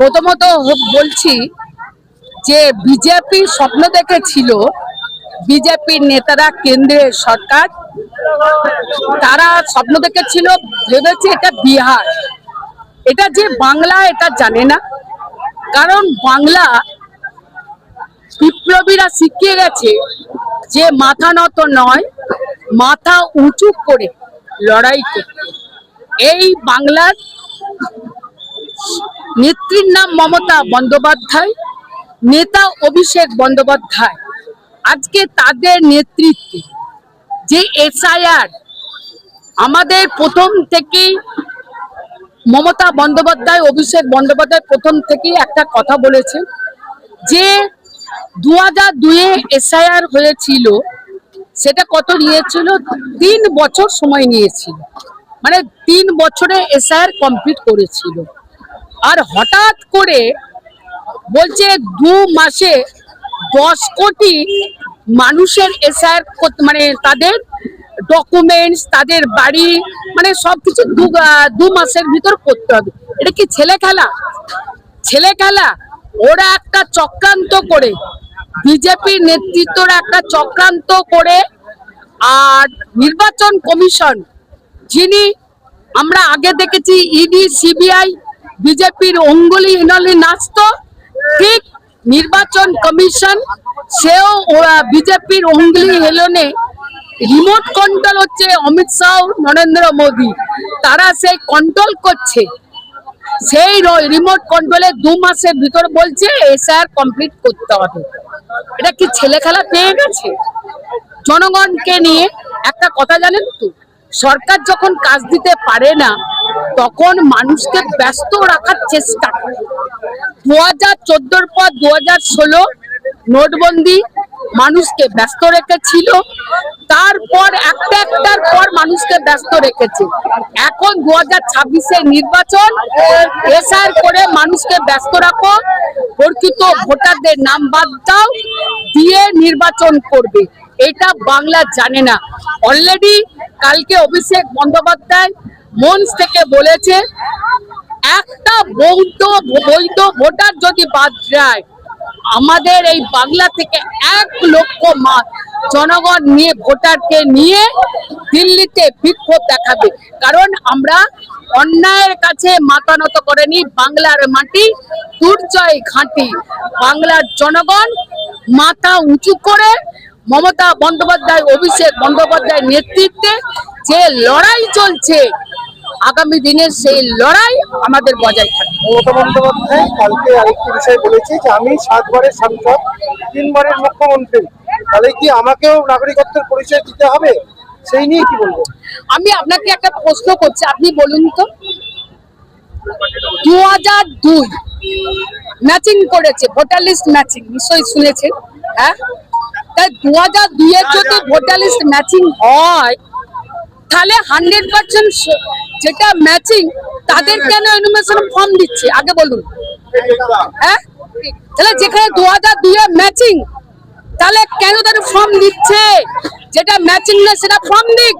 প্রথমত বলছি যে বিজেপি স্বপ্ন দেখেছিল বিজেপির নেতারা কেন্দ্রের সরকার। তারা স্বপ্ন দেখেছিল, ভেবেছে এটা বিহার। এটা যে বাংলা, এটা জানে না। কারণ বাংলা বিপ্লবীরা শিখিয়ে গেছে যে মাথা নত নয়, মাথা উঁচু করে লড়াই করতে। এই বাংলার নেত্রীর নাম মমতা বন্দ্যোপাধ্যায়, নেতা অভিষেক বন্দ্যোপাধ্যায়। আজকে তাদের নেতৃত্বে যে এসআইআর আমাদের প্রথম থেকেই মমতা বন্দ্যোপাধ্যায়, অভিষেক বন্দ্যোপাধ্যায় প্রথম থেকেই একটা কথা বলেছে যে দু হাজার দুয়ে এসআইআর হয়েছিল, সেটা কত নিয়েছিল? তিন বছর সময় নিয়েছিল। মানে তিন বছরে এসআইআর কমপ্লিট করেছিল। আর হঠাৎ করে বলছে দু মাসে দশ কোটি মানুষের এসআইআর মানে তাদের ডকুমেন্টস তাদের বাড়ি মানে সবকিছু দু দু মাসের ভিতর করতে হবে। এটা কি ছেলে খেলা? ছেলে খেলা? ওরা একটা চক্রান্ত করে বিজেপির নেতৃত্বরা একটা চক্রান্ত করে, আর নির্বাচন কমিশন, যিনি আমরা আগে দেখেছি ইডি সিবিআই বিজেপির অঙ্গুলি ইনলি নাচত। ঠিক নির্বাচন কমিশন, সেও ওরা বিজেপির অঙ্গুলি হেলনে রিমোট কন্ট্রোল হচ্ছে অমিত শাহ, নরেন্দ্র মোদী। তারা সেই কন্ট্রোল করছে। সেই রিমোট কন্ট্রোলে দু মাসের ভিতর বলছে এসআর কমপ্লিট করতে হবে। এটা কি ছেলে খেলা পেয়ে গেছে? জনগণকে নিয়ে একটা কথা জানেন তো, সরকার যখন কাজ দিতে পারে না তখন মানুষকে ব্যস্ত রাখার চেষ্টা করে। দু হাজার চোদ্দোর পর দু হাজার ষোলো নোটবন্দি মানুষকে ব্যস্ত রেখেছিল। তারপর একটা একটার পর মানুষকে ব্যস্ত রেখেছে। এখন দু হাজার ছাব্বিশের নির্বাচন এসআর করে মানুষকে ব্যস্ত রাখো। প্রকৃত ভোটারদের নাম বাদ দাও, দিয়ে নির্বাচন করবে। এটা বাংলা জানে না। অলরেডি কালকে অভিষেক বন্দ্যোপাধ্যায় মঞ্চ থেকে বলেছে, একটা বৌদ্ধ বৈধ ভোটার যদি বাদ যায়, আমাদের এই বাংলা থেকে এক লক্ষ জনগণ নিয়ে ভোটারকে নিয়ে দিল্লিতে বিক্ষোভ দেখাবে। কারণ আমরা অন্যায়ের কাছে মাতানত করেনি, বাংলার মাটি দুর্জয় ঘাঁটি। বাংলার জনগণ মাথা উঁচু করে মমতা বন্দ্যোপাধ্যায়, অভিষেক বন্দ্যোপাধ্যায়ের নেতৃত্বে যে লড়াই চলছে আগামী দিনের সেই লড়াই আমাদের বজায় থাকবে। মমতা বন্দ্যোপাধ্যায় কালকে আরেকটি বিষয় বলেছে যে আমি সাতবারের সাংসদ তিনবারের মুখ্যমন্ত্রী। তাহলে কি আমাকেও নাগরিকত্বের পরিচয় দিতে হবে? সেই নিয়ে কি বলব? আমি আপনাকে একটা প্রশ্ন করছি আপনি বলুন তো। দু হাজার দুই ম্যাচিং করেছে ভোটার লিস্ট ম্যাচিং নিশ্চয়ই শুনেছেন হ্যাঁ? তাই দু হাজার দুইয়ের যদি ভোটার লিস্ট ম্যাচিং হয় তাহলে হান্ড্রেড পার্সেন্ট যেটা ম্যাচিং তাদের কেন অ্যানিমেশন ফর্ম দিচ্ছে? আগে বলুন। হ্যাঁ? তাহলে যেখানে দু হাজার দুয়ে ম্যাচিং তাহলে কেন তাদের ফর্ম দিচ্ছে? যেটা ম্যাচিং না সেটা ফর্ম দিক।